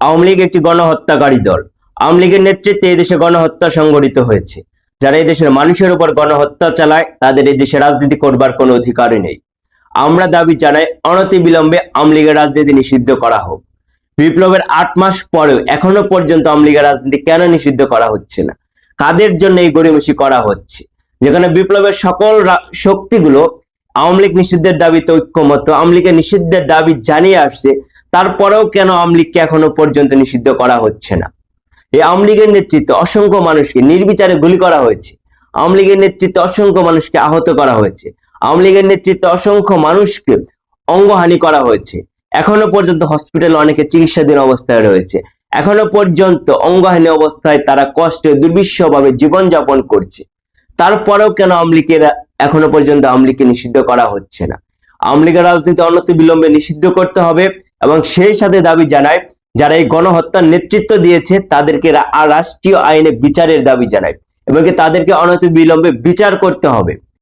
আওয়ামী লীগ একটি গণহত্যাকারী দল। আওয়ামী লীগের নেতৃত্বে এই দেশে গণহত্যা সংগঠিত হয়েছে। যারা এই দেশের মানুষের উপর গণহত্যা চালায়, তাদের এই দেশে রাজনীতি করবার কোনো অধিকারই নেই। আমরা দাবি জানাই, অনতি বিলম্বে আওয়ামী লীগের রাজনীতি নিষিদ্ধ করা হোক। বিপ্লবের আট মাস পরেও এখনও পর্যন্ত আওয়ামী লীগের রাজনীতি কেন নিষিদ্ধ করা হচ্ছে না? কাদের জন্য এই গড়িমসি করা হচ্ছে? যেখানে বিপ্লবের সকল শক্তিগুলো আওয়ামী লীগ নিষিদ্ধের দাবিতে ঐক্যমত আওয়ামী লীগের নিষিদ্ধের দাবি জানিয়ে আসছে তারপরেও কেন আওয়ামী লীগকে এখনও পর্যন্ত নিষিদ্ধ করা হচ্ছে না? এই আওয়ামী লীগের নেতৃত্বে অসংখ্য মানুষকে নির্বিচারে গুলি করা হয়েছে। আওয়ামী লীগের নেতৃত্বে অসংখ্য মানুষকে আহত করা হয়েছে। আওয়ামী লীগের নেতৃত্বে অসংখ্য মানুষকে অঙ্গহানি করা হয়েছে। এখনও পর্যন্ত হসপিটালে অনেকে চিকিৎসাধীন অবস্থায় রয়েছে। এখনও পর্যন্ত অঙ্গহানি অবস্থায় তারা কষ্টে দুর্বিশ্বভাবে জীবনযাপন করছে। তারপরেও কেন আওয়ামী লীগের এখনও পর্যন্ত আওয়ামী লীগকে নিষিদ্ধ করা হচ্ছে না? আওয়ামী লীগের রাজনীতি অনতি বিলম্বে নিষিদ্ধ করতে হবে। এবং সেই সাথে দাবি জানায়, যারা এই গণহত্যার নেতৃত্ব দিয়েছে, তাদেরকে রাষ্ট্রীয় আইনে বিচারের দাবি জানায় এবং তাদেরকে অনতি বিলম্বে বিচার করতে হবে।